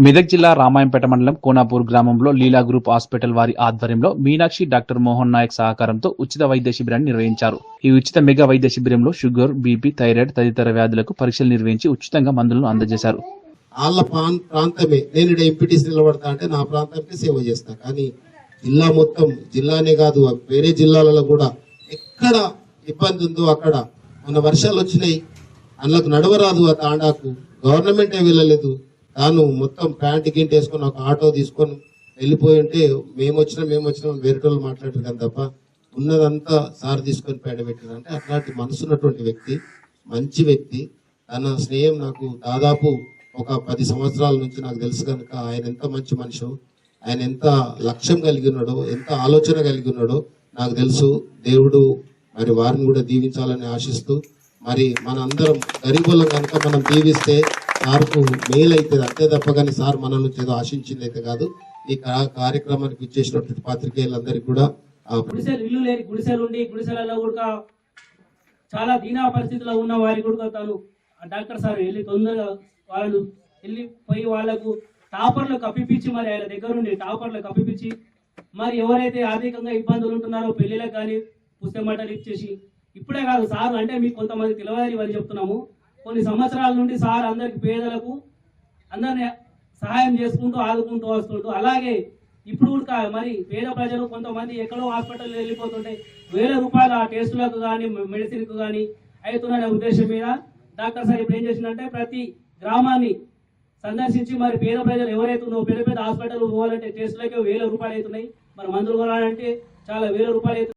మెదక్ జిల్లా రామాయంపేట మండలం కోనాపూర్ గ్రామంలో లీలా గ్రూప్ హాస్పిటల్ వారి ఆధ్వర్యంలో మీనాక్షి డాక్టర్ మోహన్ నాయక్ సహకారంతో ఉచిత వైద్య శిబిరాన్ని నిర్వహించారు. ఈ ఉచిత మెగా వైద్య శిబిరంలో షుగర్ బీపీ థైరాయిడ్ తదితర వ్యాధులకు పరీక్షలు నిర్వహించి ఉచితంగా మందులను అందజేశారు. వాళ్ళ ప్రాం- ప్రాంతమే. నేను ఇక్కడ ఎంపీటీసీ నిలబడతా అంటే నా ప్రాంతానికి సేవ చేస్తా. కానీ జిల్లా మొత్తం జిల్లానే కాదు వేరే జిల్లాలలో కూడా ఎక్కడ ఇబ్బంది ఉందో అక్కడ మన వర్షాలు వచ్చినాయి. అందులోకి నడవరాదు ఆ తాండాకు. గవర్నమెంటే వెళ్ళలేదు. తాను మొత్తం ప్యాంట్ గింట్ వేసుకొని ఒక ఆటో తీసుకొని వెళ్ళిపోయి ఉంటే మేము వచ్చినా మేము వచ్చినా వేరేటోళ్ళు మాట్లాడారు కానీ తప్ప ఉన్నదంతా సార్ తీసుకొని పేడ పెట్టారు. అంటే అట్లాంటి మనసున్నటువంటి వ్యక్తి మంచి వ్యక్తి. తన స్నేహం నాకు దాదాపు ఒక పది సంవత్సరాల నుంచి నాకు తెలుసు కనుక ఆయన ఎంత మంచి మనిషి ఆయన ఎంత లక్ష్యం కలిగి ఉన్నాడో ఎంత ఆలోచన కలిగి ఉన్నాడో నాకు తెలుసు. దేవుడు మరి వారిని కూడా దీవించాలని ఆశిస్తూ మరి మన అందరం గరీబులం కనుక మనం దీవిస్తే సార్కు మేలు అవుతుంది అంతే తప్ప కానీ సార్ మన నుంచి ఏదో ఆశించింది అయితే కాదు. ఈ కార్యక్రమానికి ఇచ్చేసినటువంటి పాత్రికేయులందరికీ కూడా గుడిసెలు ఇల్లు లేని గుడిసెలు ఉండి గుడిసెలలో కూడా చాలా దీనా పరిస్థితిలో ఉన్న వారి కూడా తాను ఆ డాక్టర్ సార్ వెళ్ళి తొందరగా వాళ్ళు వెళ్ళి పోయి వాళ్ళకు టాపర్లు కప్పిపించి మరి ఆయన దగ్గర ఉండి టాపర్లు కప్పిపించి మరి ఎవరైతే ఆర్థికంగా ఇబ్బందులు ఉంటున్నారో పెళ్ళిలకు కానీ పుస్తమటలు ఇచ్చేసి ఇప్పుడే కాదు సార్ అంటే మీకు కొంతమంది తెలియదని వారు చెప్తున్నాము. కొన్ని సంవత్సరాల నుండి సార్ అందరికి పేదలకు అందరిని సహాయం చేసుకుంటూ ఆదుకుంటూ వస్తుంటూ అలాగే ఇప్పుడు కూడా మరి పేద ప్రజలు కొంతమంది ఎక్కడో హాస్పిటల్ వెళ్ళిపోతుంటే వేల రూపాయలు ఆ టెస్టులకు కానీ మెడిసిన్కు కానీ అవుతున్న ఉద్దేశం మీద డాక్టర్ సార్ ఇప్పుడు ఏం చేసిందంటే ప్రతి గ్రామాన్ని సందర్శించి మరి పేద ప్రజలు ఎవరైతే ఉన్నారో పెద్ద పెద్ద హాస్పిటల్ పోవాలంటే టెస్టులకే వేల రూపాయలు అవుతున్నాయి. మరి మందులు కొనాలంటే చాలా వేల రూపాయలు